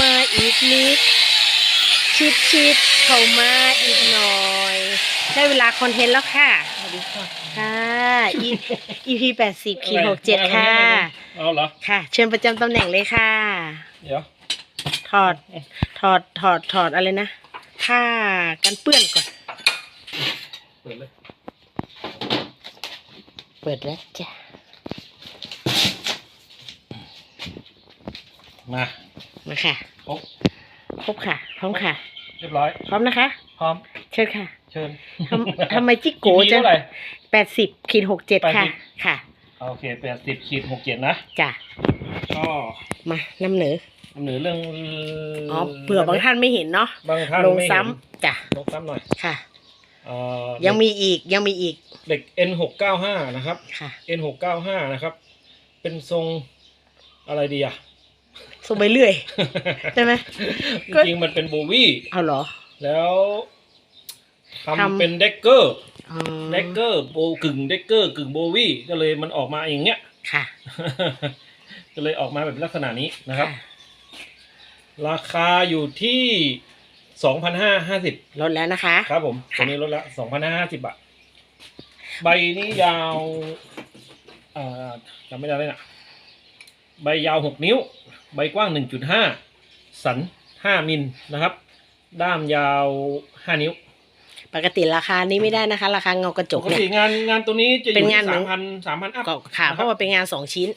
มาอีกนิด ชิดชิดเข้ามาอีกหน่อย ได้เวลาคอนเทนต์แล้วค่ะสวัสดีค่ะค่ะ E- EP แปดสิบขีดหกเจ็ดค่ะเอาเหรอค่ะ เชิญประจำตำแหน่งเลยค่ะ เดี๋ยว ถอด ถอด ถอด ถอดอะไรนะ ผ้ากันเปื้อนก่อน เปิดเลย เปิดแล้วจ้ะ มา มาค่ะครบครบค่ะ พร้อมค่ะ เรียบร้อย พร้อมนะคะ พร้อม เชิญค่ะ เชิญทำทำไมจิโกกี่ปีจะเท่าไหร่แปดสิบขีดหกเจ็ดค่ะ80ค่ะ โอเคแปดสิบขีดหกเจ็ดนะจ้ะก็มานำเหนือนำเหนือเรื่องอ๋อเผื่อบางท่านไม่เห็นเนาะบางท่านลงไม่เห็นซ้ำจ้ะลงซ้ำหน่อยค่ะเอ่อยังมีอีกยังมีอีกเหล็ก N หกเก้าห้านะครับค่ะ N หกเก้าห้านะครับ เป็นทรงอะไรดีอะ ส่งไปเรื่อยใช่ไหมจริงๆมันเป็นโบวี่เอาเหรอ แล้วทำทำเป็นเด็กเกอร์อ๋อเด็กเกอร์โบกึ่งเด็กเกอร์กึ่งโบวี่ก็เลยมันออกมาอย่างเงี้ยค่ะก็เลยออกมาแบบลักษณะนี้นะครับค่ะราคาอยู่ที่สองพันห้าห้าสิบลดแล้วนะคะ ครับผมค่ะตัวนี้ลดละสองพันห้าห้าสิบบาท ใบนี้ยาวเอ่อจำไม่ได้เลยนะ ใบยาวหกนิ้ว ใบกว้างหนึ่งจุดห้าสันห้ามิลนะครับ ด้ามยาวห้านิ้ว ปกติราคานี้ไม่ได้นะคะ ราคาเงากระจปกกเนี่ย ติงานงานตัวนี้จะอเป็นยู่งาน ที่เหมือสานมพันสามพันอัพ ก็ค่ะเพราะว่าเป็นงานสองชิ้น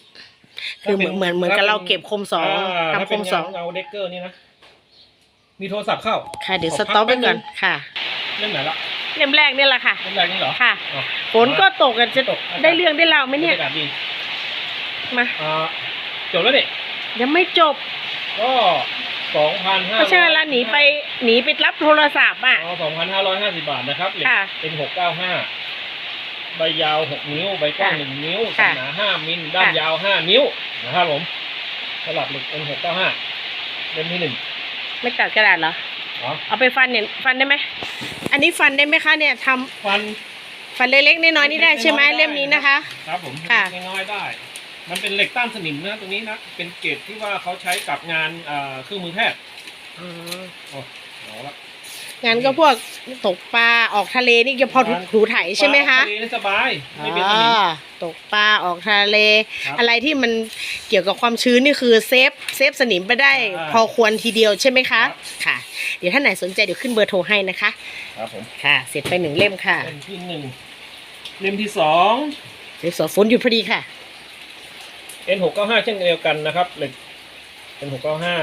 ถ้าคือเหมือนเป็นเหมือนเหมือนกับถ้าเป็นเราเก็บคมสองาถ้าทำคเป็นมงานสองเงาเด็กเกอร์นี่นะ มีโทรศัพท์เข้าค่ะเดี๋ยวขสอพักต็อปไปแป๊บนึก่อนงค่ะเล่มไหนละเล่มแรกเนี่ยแหละค่ะ เล่มแรกนี่เหรอค่ะ อ๋อ ฝนก็ตกกันจะตกอากาศได้เรื่องได้ราวไหมเนี่ย บรรากาศดีมา อ่า จบแล้วเนี่ยยังไม่จบ ก็สองพันห้าเพราะฉะนั้นเราหนีไปหนีไปรับโทรศัพท์อะ อ๋อสองพันห้าร้อยห้าสิบบาทนะครับเหล็กค่ะ เป็นหกเก้าห้าใบยาวหกนิ้ว ใบกว้างหนึ่งนิ้วขค่ะนาดห้ามิลด้านยาวห้านิ้วนะครับผมสลับเหล็กเป็นหกเก้าห้าเล่มที่หนึ่งไม่ตัดกระดาษเหรอ อ๋อเอาไปฟันเนี่ยฟันได้ไหม อันนี้ฟันได้ไหมคะเนี่ยทำฟัน ฟันเล็กๆน้อยๆนี่ได้ใช่ไหมเล็กๆน้อยๆเล่มนี้นะคะ ครับผมค่ะน้อยๆได้ มันเป็นเหล็กต้านสนิมนะตรงนี้นะ เป็นเกรดที่ว่าเขาใช้กับงานอ่าเครื่องมือแพทย์โอ้เอาละงานก็พวกตกปลาออกทะเลนี่จะพอถูถูไถใช่ไหมคะปลาทะเลนี่สบาย ไม่เป็นสนิมอ๋อตกปลาออกทะเล ครับอะไรที่มันเกี่ยวกับความชื้นนี่คือเซฟเซฟสนิมไปได้อ่าพอควรทีเดียวใช่ไหมคะครับ ค่ะ เดี๋ยวท่านไหนสนใจเดี๋ยวขึ้นเบอร์โทรให้นะคะครับผมค่ะ เสร็จไปหนึ่งเล่มค่ะเล่มที่หนึ่งเล่มที่สองเดี๋ยวสอนฝนหยุดพอดีค่ะ N หกเก้าห้าเช่นเดียวกันนะครับเหล็ก N หกเก้าห้า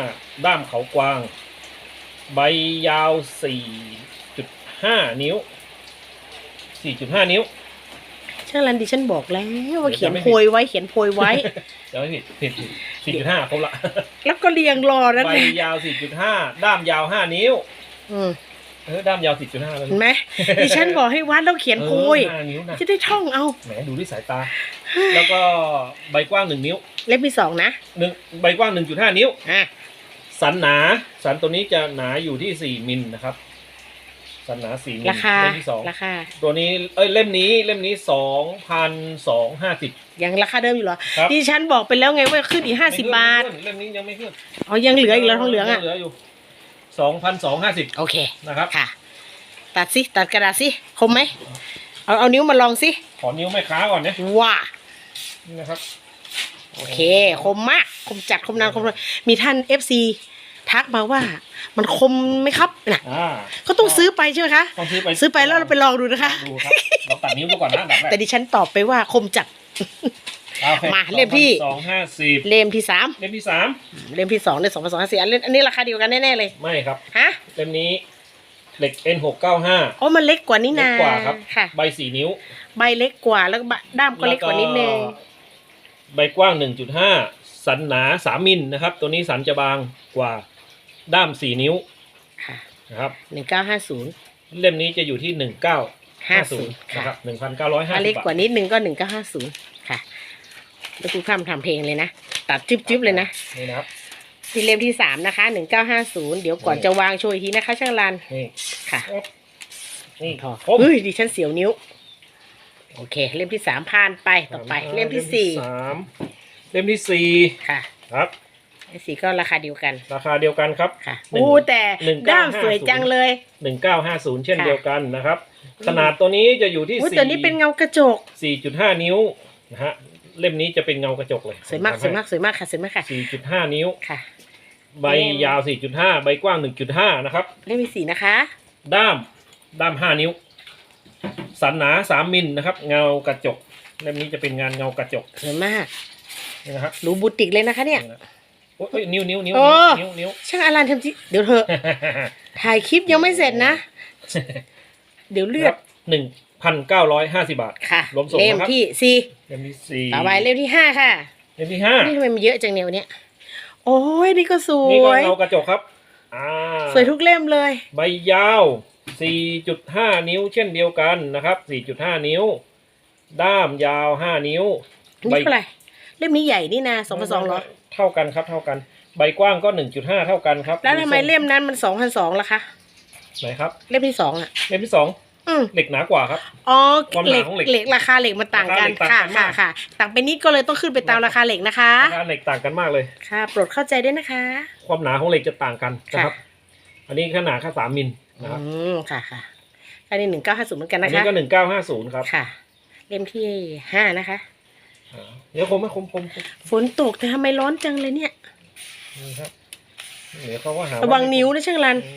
ด้ามเขากวาง ใบยาวสี่จุดห้านิ้วสี่จุดห้านิ้วเชื่อรันดิฉันบอกแล้วว่าเดี๋ยวเขียนจะไม่โพยไว้เขียนโพยไว้เดี๋ยวไม่ผิดผิดสี่จุดห้าครบละ แล้วก็เรียงรอนั่นใบแหละยาวสี่จุดห้าด้ามยาวห้านิ้วอืมเออด้ามยาวสี่จุดห้าแล้วเห็นไหมดิฉันบอกให้วัดแล้วเขียนโพยห้านิ้วนะจะได้ท่องเอาแหมดูที่สายตา แล้วก็ใบกว้างหนึ่งนิ้วเล่มที่สองนะหนึ่งใบกว้างหนึ่งจุดห้านิ้ว อะสันหนาสันตัวนี้จะหนาอยู่ที่สี่มิลนะครับ สันหนาสี่มิลราคาเล่มที่สองราคา ตัวนี้เอ้ยเล่มนี้เล่มนี้สองพันสองห้าสิบ ยังราคาเดิมอยู่เหรอครับ ดิฉันบอกไปแล้วไงว่าขึ้นอีกห้าสิบบาทเล่มนี้ยังไม่ขึ้นอ๋อยังเหลืออีกแล้วทองเหลืองอะยังเหลืออยู่สองพันสองห้าสิบโอเค นะครับ ค่ะ ตัดสิตัดกระดาษสิคมไหมเอาเอานิ้วมาลองสิขอนิ้วแม่ค้าก่อนนะว้า นี่นะครับ โอเค คมมาก คมจัดคมนานคมนานมีท่าน FC ทักมาว่า มันคมไหมครับน่ะอ่า ก็ต้องซื้อไปใช่ไหมคะต้องซื้อไป ซื้อไปแล้วเราไปลองดูนะคะ ดูครับเราตัดนิ้วดูก่อนนะอันดับแรกแต่ดิฉันตอบไปว่าคมจัดอ่โอคมาเล่มที่สองห้าสิบเล่มที่สามเล่มที่สามเล่มที่สองเล่มสองพันสองห้าสี่อันเล่มอันนี้ราคาเดียวกันแน่ๆเลยไม่ครับ ฮะเล่มนี้เหล็ก N หกเก้าห้าอ๋อมันเล็กกว่านี้เล็นะกกว่าครับ ค่ะ ใบสี่นิ้วใบเล็กกว่าแล้วก็ด้ามก็เล็กกว่านิดนึง ใบกว้าง 1.5 สันหนา 3 มิลนะครับ ตัวนี้สันจะบางกว่าด้าม 4 นิ้วค่ะนะครับ หนึ่งเก้าห้าศูนย์เล่มนี้จะอยู่ที่ ห้าศูนย์1950ค่ะนะครับถ้า1,950เล็กบาทกว่านิดนึงก็หนึ่งเก้าห้าศูนย์ค่ะ แล้วคุณข้ามทำเพลงเลยนะ ตัดจิ๊บๆเลยนะนี่นะครับ ที่เล่มที่สามนะคะหนึ่งเก้าห้าศูนย์เดี๋ยวก่อนนี่จะวางโชว์อีกทีนะคะช่างรันนี่ค่ะนี่พอครบเฮ้ยดิฉันเสียวนิ้ว โอเค เล่มที่สามผ่านไปต่อไป เล่มที่สี่สามเล่มที่สี่ค่ะครับสีก็ราคาเดียวกัน ราคาเดียวกันครับค่ะหนึ่ง อู้แต่หนึ่งเก้าด้ามห้า สวยศูนย์จังเลย หนึ่งเก้าห้าศูนย์เช่นค่ะ เดียวกันนะครับ ขนาดตัวนี้จะอยู่ที่อู้สี่แต่นี้เป็นเงากระจก สี่จุดห้านิ้วนะฮะเล่มนี้จะเป็นเงากระจกเลยสวยมากสวยมากสวยมากค่ะสวยมากค่ะสี่จุดห้านิ้ว ค่ะ ใบยาวสี่จุดห้าใบกว้างหนึ่งจุดห้านะครับ เล่มมีสีนะคะ ด้าม ด้ามห้านิ้ว สันหนาสามมิลนะครับ เงากระจกเล่มนี้จะเป็นงานเงากระจกสวยมากนี่นะครับหรูบูติกเลยนะคะเนี่ยนี่นะโอ้ยนิ้วนิ้วนิ้วโอ้ นิ้วนิ้วช่างอลันทำจิเดี๋ยวเถอะถ่ายคลิปยังไม่เสร็จนะ เดี๋ยวเลือดหนึ่งพันเก้าร้อยห้าสิบาท ค่ะรวมส่งเล่มนะครับ ที่สี่เล่มที่สี่ต่อไปเล่มที่ห้าค่ะ เล่มที่ห้านี่ทำไมมันเยอะจังเนี่ยวันเนี้ยโอ้ยนี่ก็สนี่ก็วย เงากระจกครับอ่าสวยทุกเล่มเลย ใบยาว 4.5 นิ้วเช่นเดียวกันนะครับ 4.5 นิ้ว ด้ามยาว 5 นิ้วนี่เท่าไหร่เล่มนี้ใหญ่นี่นะสองพันสองร้อยเท่ากันครับเท่ากัน ใบกว้างก็ 1.5 เท่ากันครับแล้วทำไมเล่มนั้นมันสองพันสองล่ะคะไหนครับเล่มที่สองอะ เล่มที่สองอืมเหล็กหนากว่าครับ อ๋อความหเหนาล็กของเหล็กเหล็กราคาเหล็กมันต่างกันราคาเหล็กต่างกันค่ะค่ะมาก ค่ะ ต่างไปนิดก็เลยต้องขึ้นไปตามราคาเหล็กนะคะ ราคาเหล็กต่างกันมากเลย ค่ะ โปรดเข้าใจด้วยนะคะ ความหนาของเหล็กจะต่างกันนะครับค่ะอันนี้ขนาดแค่3มิล นะครับอืมค่ะค่ะอันนี้หนึ่งเก้าห้าศูนย์เหมือนกันอันนะนี้คะก็1950ครับค่ะ เล่มที่ห้านะคะ อ่าเดี๋ยวคมไหมคมคมคมฝนตกแต่ทำไมร้อนจังเลยเนี่ย นี่ครับเดี๋ยวเขาก็หาระวังนิ้วนะช่างรันอื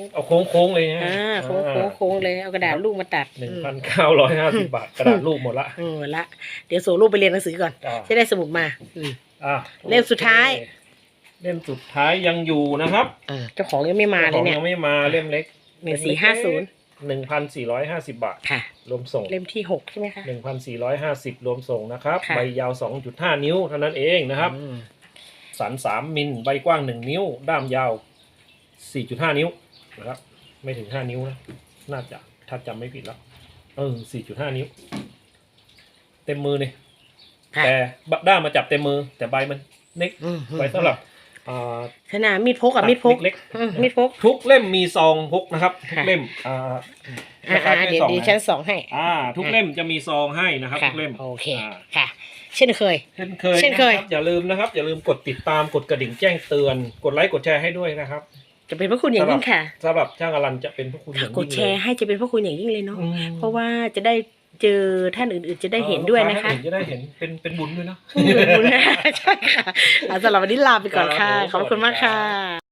มเอาโค้งโค้งๆเลยนะอ่าโค้งโค้งโค้งเลยเอากระดาษลูกมาตัดหนึ่งอืมพันเก้าร้อยห้าสิบบาทกระดาษรูปหมดละอืมหมดละ เดี๋ยวส่งลูกไปเรียนหนังสือก่อน อ่าจะได้สมุดมาอืม อะเล่มสุดท้าย โอเค เล่มสุดท้ายยังอยู่นะครับอ่าเจ้าของยังไม่มาเลยเนี่ยของยังไม่มาเล่มเล็กหนึ่งสี่ห้าศูนย์หนึ่งพันสี่ร้อยห้าสิบบาท ค่ะ รวมส่ง เล่มที่หกใช่ไหมคะหนึ่งพันสี่ร้อยห้าสิบรวมส่งนะครับ ค่ะ ใบยาวสองจุดห้านิ้วเท่านั้นเองนะครับ อืมสันสามมิล ใบกว้างหนึ่งนิ้ว ด้ามยาวสี่จุดห้านิ้วนะครับ ไม่ถึงห้านิ้วนะ น่าจะ ถ้าจำไม่ผิดแล้ว เออสี่จุดห้านิ้ว เต็มมือนี่ค่ะแต่ด้ามมาจับเต็มมือ แต่ใบมันเล็ก อืมไว้สำหรับ อ่าขนาดมีดพกอะมีดพกเล็กอืมมีดพก ๆทุกเล่มมีซองพกนะครับทุกค่ะ เล่มอ่าอ่าคล้อ่ายๆเดี๋ยวซองเดี๋ยวนะฉันส่งให้ อ่า ทุกเล่มจะมีซองให้นะครับค่ะทุกเล่มโอเคอ่าค่ะ เช่นเคย เช่นเคยเช่นเคย นะครับอย่าลืมนะครับ อย่าลืมกดติดตามกดกระดิ่งแจ้งเตือน กดไลค์กดแชร์ให้ด้วยนะครับจะเป็นพระคุณอย่างยิ่งค่ะสำหรับช่างอลันจะเป็นพวกคุณอถ้าย่างกยิ่ดงแชเลยร์ให้จะเป็นพระคุณอย่างยิ่งเลยเนาะอืมเพราะว่าจะได้ เจอท่านอื่นๆจะได้เห็นด้วยนะคะ เออลูกาท่าอื่จะได้เห็นเป็นเป็นบุญด้วยเนาะขอบคุณนะใช่ค่ะอะสำหรับวันนี้ลาไปก่อนค่ะครับผมขอบคุณมากสวัสดีครัค่ะ